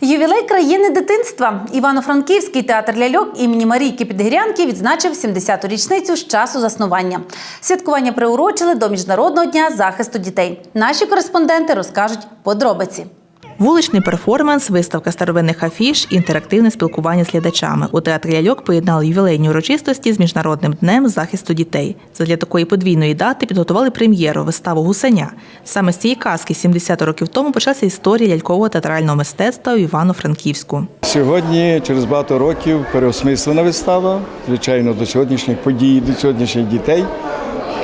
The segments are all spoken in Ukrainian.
Ювілей країни дитинства. Івано-Франківський театр ляльок імені Марійки Підгірянки відзначив 70-ту річницю з часу заснування. Святкування приурочили до Міжнародного дня захисту дітей. Наші кореспонденти розкажуть подробиці. Вуличний перформанс, виставка старовинних афіш, інтерактивне спілкування з глядачами. У театрі ляльок поєднали ювілейні урочистості з міжнародним днем захисту дітей. Задля такої подвійної дати підготували прем'єру виставу Гусеня. Саме з цієї казки 70 років тому почалася історія лялькового театрального мистецтва в Івано-Франківську. Сьогодні, через багато років, переосмислена вистава. Звичайно, до сьогоднішніх подій, до сьогоднішніх дітей.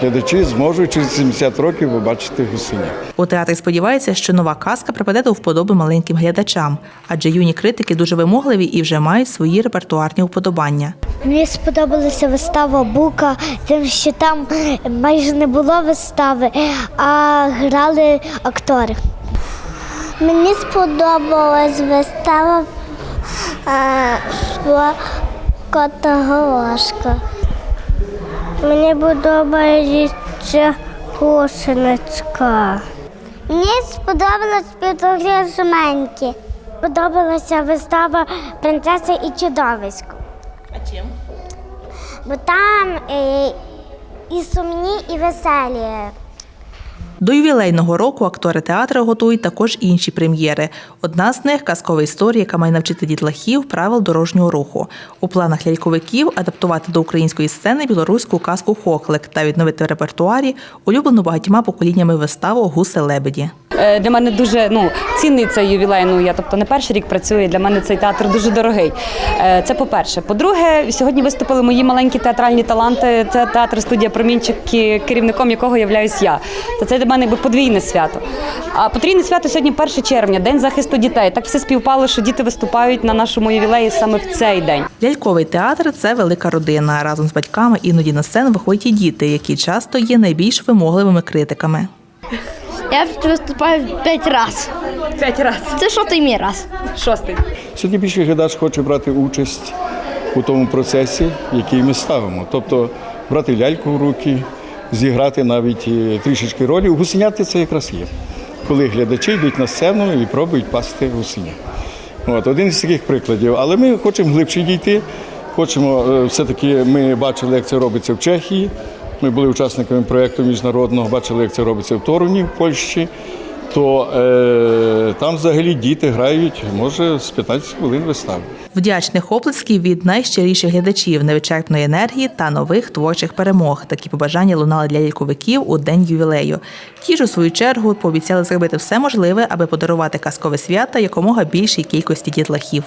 Глядачі зможуть через 70 років побачити гусеня. У театрі сподіваються, що нова казка припаде до вподоби маленьким глядачам, адже юні критики дуже вимогливі і вже мають свої репертуарні уподобання. Мені сподобалася вистава Бука, тим, що там майже не було вистави, а грали актори. Мені сподобалась вистава Котоголошка. Мені подобається гусеницька. Мені сподобалась Петро Жменьки. Подобалася вистава принцеси і чудовисько. Бо там і, і сумні, і веселі. До ювілейного року актори театру готують також інші прем'єри. Одна з них казкова історія, яка має навчити дітлахів правил дорожнього руху. У планах ляльковиків адаптувати до української сцени білоруську казку Хохлик та відновити в репертуарі улюблену багатьма поколіннями виставу Гуси лебеді. Е, Для мене дуже ну цінний цей ювілей. Ну я тобто не перший рік працюю. Для мене цей театр дуже дорогий. Е, Це по-перше. По-друге, сьогодні виступили мої маленькі театральні таланти. Це театр студія Промінчик, керівником якого являюсь я. То це для мене якби подвійне свято. А потрійне свято сьогодні 1 червня, день захисту дітей. Так все співпало, що діти виступають на нашому ювілеї саме в цей день. Ляльковий театр це велика родина. Разом з батьками іноді на сцену виходять і діти, які часто є найбільш вимогливими критиками. Я виступаю п'ять разів. П'ять разів. Це шостий мій раз. Шостий. Сьогодні більше глядач хоче брати участь у тому процесі, який ми ставимо. Тобто брати ляльку в руки, зіграти навіть е, трішечки ролі. У гусеняти це якраз є. Коли глядачі йдуть на сцену і пробують пасти гусеня. От, один із таких прикладів. Але ми хочемо глибше дійти. Хочемо, е, все-таки ми бачили, як це робиться в Чехії. Ми були учасниками проєкту міжнародного, бачили, як це робиться в Торуні, в Польщі. То е, там взагалі діти грають, може, з 15 хвилин вистави. Вдячних оплесків від найщиріших глядачів, невичерпної енергії та нових творчих перемог. Такі побажання лунали для ляльковиків у день ювілею. Ті ж у свою чергу пообіцяли зробити все можливе, аби подарувати казкове свято якомога більшій кількості дітлахів.